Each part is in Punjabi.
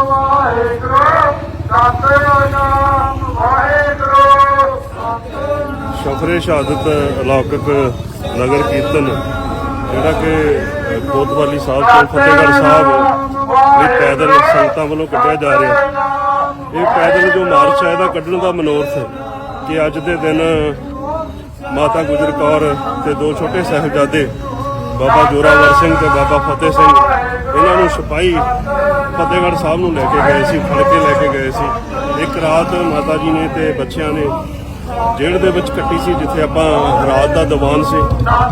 ਵਾਹਿਗੁਰੂ ਵਾਹਿਗੁਰੂ। ਸ਼ਫਰੇ ਸ਼ਹਾਦਤ ਅਲੌਕਿਕ ਨਗਰ ਕੀਰਤਨ ਜਿਹੜਾ ਕਿ ਕੋਤਵਾਲੀ ਸਾਹਿਬ ਤੋਂ ਫਤਿਹਗੜ੍ਹ ਸਾਹਿਬ ਵੀ ਪੈਦਲ ਸੰਗਤਾਂ ਵੱਲੋਂ ਕੱਢਿਆ ਜਾ ਰਿਹਾ। ਇਹ ਪੈਦਲ ਜੋ ਮਾਰਚ ਹੈ ਇਹਦਾ ਕੱਢਣ ਦਾ ਮਨੋਰਥ ਹੈ ਕਿ ਅੱਜ ਦੇ ਦਿਨ ਮਾਤਾ ਗੁਜਰ ਕੌਰ ਤੇ ਦੋ ਛੋਟੇ ਸਾਹਿਬਜ਼ਾਦੇ ਬਾਬਾ ਜੋਰਾਵਰ ਸਿੰਘ ਤੇ ਬਾਬਾ ਫਤਿਹ ਸਿੰਘ, ਇਹਨਾਂ ਨੂੰ ਸਿਪਾਹੀ ਫਤਿਹਗੜ੍ਹ ਸਾਹਿਬ ਨੂੰ ਲੈ ਕੇ ਗਏ ਸੀ, ਫੜ ਕੇ ਲੈ ਕੇ ਗਏ ਸੀ। ਇੱਕ ਰਾਤ ਮਾਤਾ ਜੀ ਨੇ ਤੇ ਬੱਚਿਆਂ ਨੇ ਜੇਲ੍ਹ ਦੇ ਵਿੱਚ ਕੱਟੀ ਸੀ, ਜਿੱਥੇ ਆਪਾਂ ਰਾਤ ਦਾ ਦੀਵਾਨ ਸੀ।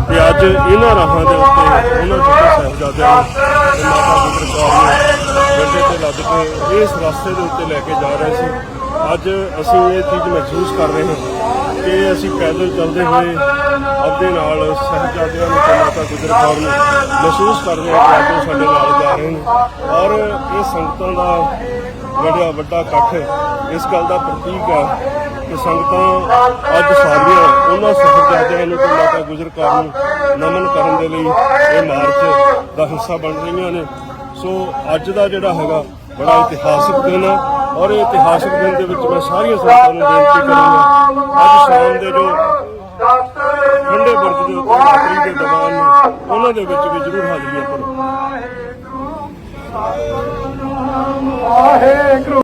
ਤੇ ਅੱਜ ਇਹਨਾਂ ਰਾਹਾਂ ਦੇ ਉੱਤੇ ਉਹਨਾਂ ਜਿਹੜੇ ਸਾਹਿਬਜ਼ਾਦਿਆਂ ਨੂੰ ਤੇ ਮਾਤਾ ਗੁਜਰ ਕੌਰ ਨੂੰ ਗੱਡੇ ਤੇ ਲੱਦ ਕੇ ਇਸ ਰਸਤੇ ਦੇ ਉੱਤੇ ਲੈ ਕੇ ਜਾ ਰਹੇ ਸੀ। ਅੱਜ ਅਸੀਂ ਇਹ ਚੀਜ਼ ਮਹਿਸੂਸ ਕਰ ਰਹੇ ਹਾਂ। ਕਿ ਅਸੀਂ ਪੈਦਲ ਚੱਲਦੇ ਹੋਏ ਆਪਦੇ ਨਾਲ ਸਾਹਿਬਜ਼ਾਦਿਆਂ ਨੂੰ ਤੇ ਮਾਤਾ ਗੁਜਰ ਕੌਰ ਨੂੰ ਮਹਿਸੂਸ ਕਰਦੇ ਹਾਂ ਕਿ ਅੱਜ ਉਹ ਸਾਡੇ ਨਾਲ ਜਾ ਰਹੇ ਨੇ। ਔਰ ਇਹ ਸੰਗਤਾਂ ਦਾ ਵੱਡਾ ਵੱਡਾ ਇਕੱਠ ਇਸ ਗੱਲ ਦਾ ਪ੍ਰਤੀਕ ਹੈ ਕਿ ਸੰਗਤਾਂ ਅੱਜ ਸਾਰੀਆਂ ਉਹਨਾਂ ਸਾਹਿਬਜ਼ਾਦਿਆਂ ਨੂੰ ਤੇ ਮਾਤਾ ਗੁਜਰ ਕੌਰ ਨੂੰ ਨਮਨ ਕਰਨ ਦੇ ਲਈ ਇਹ ਮਾਰਚ ਦਾ ਹਿੱਸਾ ਬਣ ਰਹੀਆਂ ਨੇ। ਸੋ ਅੱਜ ਦਾ ਜਿਹੜਾ ਹੈਗਾ ਬੜਾ ਇਤਿਹਾਸਕ ਦਿਨ ਹੈ ਔਰ ਇਹ ਇਤਿਹਾਸਕ ਦਿਨ ਦੇ ਵਿੱਚ ਮੈਂ ਸਾਰੀਆਂ ਸੰਗਤਾਂ ਨੂੰ ਬੇਨਤੀ ਕਰਾਂਗਾ ਸ਼ਾਮ ਦੇ ਜੋ ਠੰਡੇ ਬੁਰਜ ਦੇ ਉੱਤੇ ਰਾਤਰੀ ਦੇ ਦੀਵਾਨ ਨੇ ਉਹਨਾਂ ਦੇ ਵਿੱਚ ਵੀ ਜ਼ਰੂਰ ਹਾਜ਼ਰੀਆਂ ਭਰੋ ਵਾਹਿਗੁਰੂ।